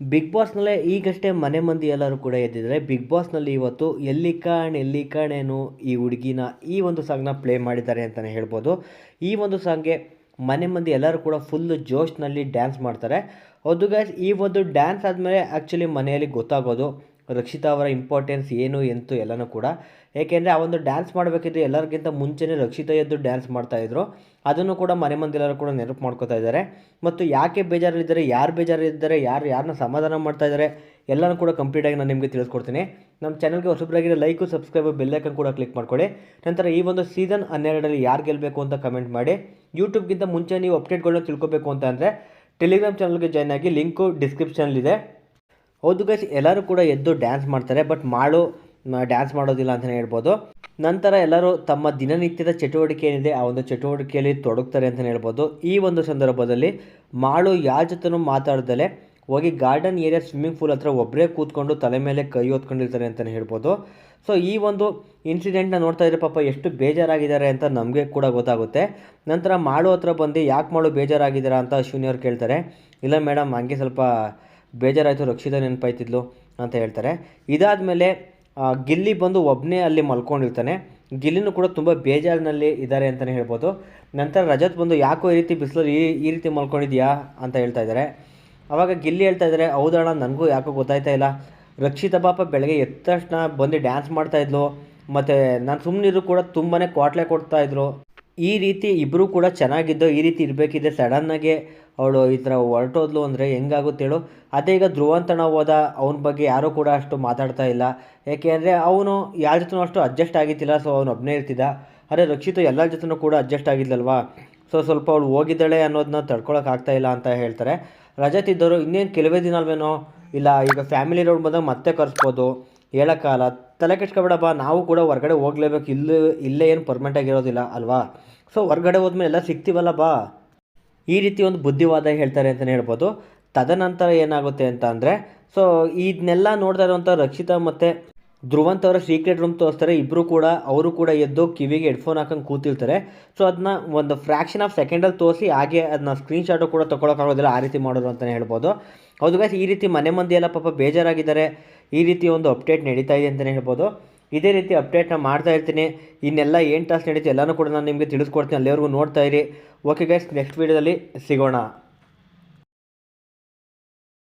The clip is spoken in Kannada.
ಬಿಗ್ ಬಾಸ್ನಲ್ಲೇ ಈಗಷ್ಟೇ ಮನೆ ಮಂದಿ ಎಲ್ಲರೂ ಕೂಡ ಎದ್ದಿದ್ದಾರೆ. ಬಿಗ್ ಬಾಸ್ನಲ್ಲಿ ಇವತ್ತು ಎಲ್ಲಿ ಕಾಣ್, ಎಲ್ಲಿ ಕಾಣೇನು ಈ ಹುಡುಗಿನ ಈ ಒಂದು ಸಾಂಗ್ನ ಪ್ಲೇ ಮಾಡಿದ್ದಾರೆ ಅಂತಲೇ ಹೇಳ್ಬೋದು. ಈ ಒಂದು ಸಾಂಗ್ಗೆ ಮನೆ ಮಂದಿ ಎಲ್ಲರೂ ಕೂಡ ಫುಲ್ಲು ಜೋಶ್ನಲ್ಲಿ ಡ್ಯಾನ್ಸ್ ಮಾಡ್ತಾರೆ. ಹೌದು ಗೈಸ್ ಈ ಒಂದು ಡ್ಯಾನ್ಸ್ ಆದಮೇಲೆ ಆ್ಯಕ್ಚುಲಿ ಮನೆಯಲ್ಲಿ ಗೊತ್ತಾಗೋದು. ರಕ್ಷಿತಾ ಅವರ ಇಂಪಾರ್ಟೆನ್ಸ್ ಏನು ಎಂತು ಎಲ್ಲನೂ ಕೂಡ. ಏಕೆಂದರೆ ಆ ಒಂದು ಡ್ಯಾನ್ಸ್ ಮಾಡಬೇಕಿದ್ರೆ ಎಲ್ಲರಿಗಿಂತ ಮುಂಚೆನೇ ರಕ್ಷಿತಾ ಎದ್ದು ಡ್ಯಾನ್ಸ್ ಮಾಡ್ತಾಯಿದ್ರು ಅದನ್ನು ಕೂಡ ಮನೆ ಮಂದಿ ಎಲ್ಲರೂ ಕೂಡ ನೆನಪು ಮಾಡ್ಕೋತಾ ಇದ್ದಾರೆ. ಮತ್ತು ಯಾಕೆ ಬೇಜಾರಲ್ಲಿದ್ದಾರೆ, ಯಾರು ಬೇಜಾರಿದ್ದಾರೆ ಯಾರು ಯಾರನ್ನ ಸಮಾಧಾನ ಮಾಡ್ತಾ ಇದ್ದಾರೆ, ಎಲ್ಲನೂ ಕೂಡ ಕಂಪ್ಲೀಟಾಗಿ ನಾನು ನಿಮಗೆ ತಿಳಿಸ್ಕೊಡ್ತೀನಿ. ನಮ್ಮ ಚಾನಲ್ಗೆ ಹೊಸಬ್ರಾಗಿರೋ ಲೈಕು ಸಬ್ಸ್ಕ್ರೈಬ್ ಬೆಲ್ಲೈಕನ್ ಕೂಡ ಕ್ಲಿಕ್ ಮಾಡ್ಕೊಳ್ಳಿ. ನಂತರ ಈ ಒಂದು ಸೀಸನ್ ಹನ್ನೆರಡರಲ್ಲಿ ಯಾರು ಗೆಲ್ಲಬೇಕು ಅಂತ ಕಮೆಂಟ್ ಮಾಡಿ. ಯೂಟ್ಯೂಬ್ಗಿಂತ ಮುಂಚೆ ನೀವು ಅಪ್ಡೇಟ್ಗಳನ್ನ ತಿಳ್ಕೊಬೇಕು ಅಂತ ಅಂದರೆ ಟೆಲಿಗ್ರಾಮ್ ಚಾನಲ್ಗೆ ಜಾಯ್ನ್ ಆಗಿ ಲಿಂಕು ಡಿಸ್ಕ್ರಿಪ್ಷನಲ್ಲಿದೆ ಹೌದು ಗೈಸ್ ಎಲ್ಲರೂ ಕೂಡ ಎದ್ದು ಡ್ಯಾನ್ಸ್ ಮಾಡ್ತಾರೆ ಬಟ್ ಮಾಡು ಡ್ಯಾನ್ಸ್ ಮಾಡೋದಿಲ್ಲ ಅಂತಲೇ ಹೇಳ್ಬೋದು. ನಂತರ ಎಲ್ಲರೂ ತಮ್ಮ ದಿನನಿತ್ಯದ ಚಟುವಟಿಕೆ ಏನಿದೆ, ಆ ಒಂದು ಚಟುವಟಿಕೆಯಲ್ಲಿ ತೊಡಗ್ತಾರೆ ಅಂತಲೇ ಹೇಳ್ಬೋದು. ಈ ಒಂದು ಸಂದರ್ಭದಲ್ಲಿ ಮಾಳು ಯಾರ ಜೊತೆನೂ ಮಾತಾಡ್ದಲೆ ಹೋಗಿ ಗಾರ್ಡನ್ ಏರಿಯಾ ಸ್ವಿಮ್ಮಿಂಗ್ ಪೂಲ್ ಹತ್ರ ಒಬ್ಬರೇ ಕೂತ್ಕೊಂಡು ತಲೆ ಮೇಲೆ ಕೈ ಹೊತ್ಕೊಂಡಿರ್ತಾರೆ ಅಂತಲೇ ಹೇಳ್ಬೋದು. ಸೊ ಈ ಒಂದು ಇನ್ಸಿಡೆಂಟ್ನ ನೋಡ್ತಾ ಇದ್ರೆ ಪಾಪ ಎಷ್ಟು ಬೇಜಾರಾಗಿದ್ದಾರೆ ಅಂತ ನಮಗೆ ಕೂಡ ಗೊತ್ತಾಗುತ್ತೆ. ನಂತರ ಮಾಡು ಹತ್ರ ಬಂದು, ಯಾಕೆ ಮಾಡು ಬೇಜಾರಾಗಿದ್ದೀರಾ? ಅಂತ ಅಶ್ವಿನಿ ಕೇಳ್ತಾರೆ. ಇಲ್ಲ ಮೇಡಮ್ ಹಂಗೆ ಸ್ವಲ್ಪ ಬೇಜಾರಾಯಿತು, ರಕ್ಷಿತ ನೆನಪಾಯ್ತಿದ್ಲು ಅಂತ ಹೇಳ್ತಾರೆ. ಇದಾದ ಮೇಲೆ ಗಿಲ್ಲಿ ಬಂದು ಒಬ್ಬನೇ ಅಲ್ಲಿ ಮಲ್ಕೊಂಡಿರ್ತಾನೆ. ಗಿಲ್ಲಿನೂ ಕೂಡ ತುಂಬ ಬೇಜಾರಿನಲ್ಲಿ ಇದ್ದಾರೆ ಅಂತಲೇ ಹೇಳ್ಬೋದು. ನಂತರ ರಜತ್ ಬಂದು, ಯಾಕೋ ಈ ರೀತಿ ಬಿಸಿಲಲ್ಲಿ ಈ ಈ ರೀತಿ ಮಲ್ಕೊಂಡಿದ್ಯಾ ಅಂತ ಹೇಳ್ತಾ ಇದ್ದಾರೆ. ಆವಾಗ ಗಿಲ್ಲಿ ಹೇಳ್ತಾ ಇದ್ದಾರೆ ಹೌದಣ್ಣ ನನಗೂ ಯಾಕೋ ಗೊತ್ತಾಯ್ತಾ ಇಲ್ಲ. ರಕ್ಷಿತ ಪಾಪ ಬೆಳಗ್ಗೆ ಎದ್ದ ತಕ್ಷಣ ಬಂದು ಡ್ಯಾನ್ಸ್ ಮಾಡ್ತಾಯಿದ್ಲು ಮತ್ತು ನಾನು ಸುಮ್ಮನಿರು ಕೂಡ ತುಂಬಾ ಕ್ವಾಟ್ಲೆ ಕೊಡ್ತಾಯಿದ್ರು ಈ ರೀತಿ ಇಬ್ಬರೂ ಕೂಡ ಚೆನ್ನಾಗಿದ್ದು ಈ ರೀತಿ ಇರಬೇಕಿದ್ರೆ ಸಡನ್ನಾಗೆ ಅವಳು ಈ ಥರ ಹೊರಟೋದ್ಲು ಅಂದರೆ ಹೆಂಗಾಗುತ್ತೆ ಹೇಳು. ಅದೇ ಈಗ ಧ್ರುವಂತನ ಹೋದ, ಅವನ ಬಗ್ಗೆ ಯಾರೂ ಕೂಡ ಅಷ್ಟು ಮಾತಾಡ್ತಾ ಇಲ್ಲ. ಏಕೆಂದರೆ ಅವನು ಯಾರ ಜೊತೆನೂ ಅಷ್ಟು ಅಡ್ಜಸ್ಟ್ ಆಗಿದ್ದಿಲ್ಲ ಸೊ ಅವನು ಒಬ್ಬನೇ ಇರ್ತಿದ್ದ. ಅರೆ ರಕ್ಷಿತು ಎಲ್ಲರ ಜೊತೆನೂ ಕೂಡ ಅಡ್ಜಸ್ಟ್ ಆಗಿದ್ಲಲ್ವಾ? ಸೊ ಸ್ವಲ್ಪ ಅವಳು ಹೋಗಿದ್ದಾಳೆ ಅನ್ನೋದನ್ನ ತಡ್ಕೊಳಕ್ಕೆ ಇಲ್ಲ ಅಂತ ಹೇಳ್ತಾರೆ. ರಜೆ ತಿದ್ದವರು ಇನ್ನೇನು, ಕೆಲವೇ ದಿನ ಅಲ್ವೇನೋ? ಇಲ್ಲ, ಈಗ ಫ್ಯಾಮಿಲಿ ರೌಂಡ್ ಬಂದಾಗ ಮತ್ತೆ ಕರೆಸ್ಬೋದು. ಹೇಳೋಕ್ಕಾಗಲ್ಲ. ತಲೆ ಕೆಡ್ಸ್ಕೊಬೇಡಪ್ಪ, ನಾವು ಕೂಡ ಹೊರ್ಗಡೆ ಹೋಗ್ಲೇಬೇಕು. ಇಲ್ಲೇ ಇಲ್ಲೇ ಏನು ಪರ್ಮನೆಂಟಾಗಿರೋದಿಲ್ಲ ಅಲ್ವಾ? ಸೊ ಹೊರ್ಗಡೆ ಹೋದ್ಮೇಲೆ ಎಲ್ಲ ಸಿಗ್ತೀವಲ್ಲ ಬಾ. ಈ ರೀತಿ ಒಂದು ಬುದ್ಧಿವಾದ ಹೇಳ್ತಾರೆ ಅಂತಲೇ ಹೇಳ್ಬೋದು. ತದನಂತರ ಏನಾಗುತ್ತೆ ಅಂತ ಅಂದರೆ ಸೊ ಇದನ್ನೆಲ್ಲ ನೋಡ್ತಾ ಇರುವಂಥ ರಕ್ಷಿತಾ ಮತ್ತು ಧ್ರುವಂತ್ ಅವರ ಸೀಕ್ರೆಟ್ ರೂಮ್ ತೋರಿಸ್ತಾರೆ ಇಬ್ಬರು ಕೂಡ, ಅವರು ಕೂಡ ಎದ್ದು ಕಿವಿಗೆ ಹೆಡ್ಫೋನ್ ಹಾಕೊಂಡು ಕೂತಿರ್ತಾರೆ. ಸೊ ಅದನ್ನ ಒಂದು ಫ್ರ್ಯಾಕ್ಷನ್ ಆಫ್ ಸೆಕೆಂಡಲ್ಲಿ ತೋರಿಸಿ ಹಾಗೆ ಅದನ್ನ ಸ್ಕ್ರೀನ್ ಶಾಟು ಕೂಡ ತೊಗೊಳಕ್ಕಾಗೋದಿಲ್ಲ ಆ ರೀತಿ ಮಾಡೋದು ಅಂತಲೇ ಹೇಳ್ಬೋದು. ಹೌದು ಗೈಸ್ ಈ ರೀತಿ ಮನೆ ಮಂದಿ ಎಲ್ಲ ಪಾಪ ಬೇಜಾರಾಗಿದ್ದಾರೆ. ಈ ರೀತಿ ಒಂದು ಅಪ್ಡೇಟ್ ನಡೀತಾ ಇದೆ ಅಂತಲೇ ಹೇಳ್ಬೋದು. ಇದೇ ರೀತಿ ಅಪ್ಡೇಟ್ನ ಮಾಡ್ತಾ ಇರ್ತೀನಿ. ಇನ್ನೆಲ್ಲ ಏನು ಟಾಸ್ಕ್ ನಡೀತು ಎಲ್ಲನೂ ಕೂಡ ನಾನು ನಿಮಗೆ ತಿಳಿಸ್ಕೊಡ್ತೀನಿ, ಅಲ್ಲಿವರೆಗೂ ನೋಡ್ತಾ ಇರಿ. ಓಕೆ ಗೈಸ್ ನೆಕ್ಸ್ಟ್ ವೀಡಿಯೋದಲ್ಲಿ ಸಿಗೋಣ.